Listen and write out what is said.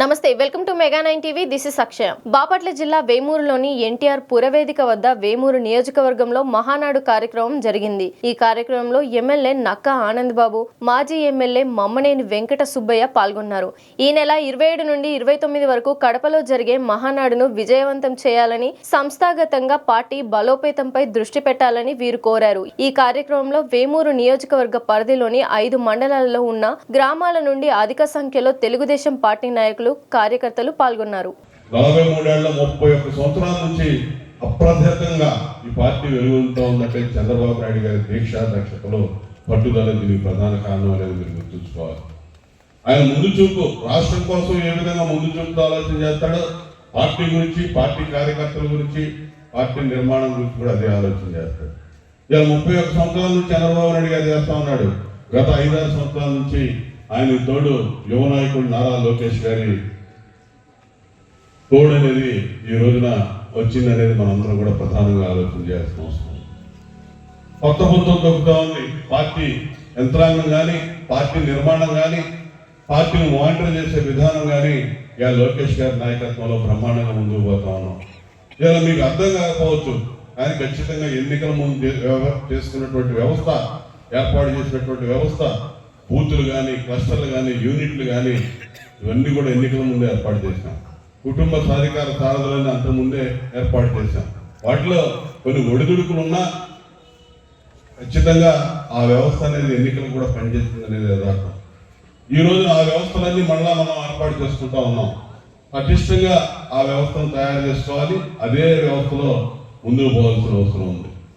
నమస్తే welcome to mega nine TV. This is Akshaya. Bapatla జిల్లా వేమూరులోని ఎన్టీఆర్ పురవేదిక వద్ద వేమూరు నియోజకవర్గంలో మహానాడు కార్యక్రమం జరిగింది. ఈ కార్యక్రమంలో ఎమ్మెల్యే నక్క ఆనంద్ బాబు మాజీ ఎమ్మెల్యే మమ్మనేని వెంకట సుబ్బయ్య పాల్గొన్నారు. ఈ నెల ఇరవై ఏడు నుండి ఇరవై తొమ్మిది వరకు కడపలో జరిగే మహానాడును విజయవంతం చేయాలని సంస్థాగతంగా పార్టీ బలోపేతంపై దృష్టి పెట్టాలని వీరు కోరారు. ఈ కార్యక్రమంలో వేమూరు నియోజకవర్గ పరిధిలోని ఐదు మండలాల్లో ఉన్న గ్రామాల నుండి అధిక సంఖ్యలో తెలుగుదేశం పార్టీ నాయకులు కార్యకర్తలు పాల్గొన్నారు. నలభై మూడేళ్ళ ముప్పై ఒక్క సంవత్సరాల నుంచి అప్రతిహతంగా ఈ పార్టీ వెలుగుతూ ఉన్నట్టే చంద్రబాబు నాయుడు గారి దీక్ష దక్షతలో పట్టుదల దీనికి ప్రధాన కారణం అనేది మీరు గుర్తుంచుకోవాలి. ఆయన ముందు చూపు రాష్ట్రం కోసం ఏ విధంగా ముందు చూపుతో ఆలోచన చేస్తాడో పార్టీ గురించి పార్టీ కార్యకర్తల గురించి పార్టీ నిర్మాణం గురించి కూడా అదే ఆలోచన చేస్తాడు. ఇలా ముప్పై ఒక్క సంవత్సరాల నుంచి చంద్రబాబు నాయుడు గారు చేస్తా ఉన్నాడు. గత ఐదారు సంవత్సరాల నుంచి ఆయన తోడు యువ నాయకుడు నారా లోకేష్ గారి తోడు అనేది ఈ రోజున వచ్చింది అనేది మనందరం కూడా ప్రధానంగా ఆలోచన చేయాల్సిన అవసరం. కొత్త పుంతం దొక్కుతా ఉంది పార్టీ యంత్రాంగం కానీ పార్టీ నిర్మాణం కానీ పార్టీని మానిటర్ చేసే విధానం కానీ ఇలా లోకేష్ గారి నాయకత్వంలో బ్రహ్మాండంగా ముందుకు పోతా ఉన్నాం. ఇలా మీకు అర్థం కాకపోవచ్చు కానీ ఖచ్చితంగా ఎన్నికల ముందు చేసుకున్నటువంటి వ్యవస్థ ఏర్పాటు చేసినటువంటి వ్యవస్థ బూతులు కానీ క్లస్టర్లు కానీ యూనిట్లు కానీ ఇవన్నీ కూడా ఎన్నికల ముందే ఏర్పాటు చేసినాం కుటుంబ సాధికార సారథులను అంత ముందే ఏర్పాటు చేశాం. వాటిలో కొన్ని ఒడిదుడుకులు ఉన్నా ఖచ్చితంగా ఆ వ్యవస్థ అనేది ఎన్నికలు కూడా పనిచేస్తుంది అనేది యథార్థం ఈ రోజు ఆ వ్యవస్థలన్నీ మళ్ళా మనం ఏర్పాటు చేసుకుంటా ఉన్నాం. పటిష్టంగా ఆ వ్యవస్థను తయారు చేసుకోవాలి. అదే వ్యవస్థలో ముందుకు పోవాల్సిన అవసరం ఉంది.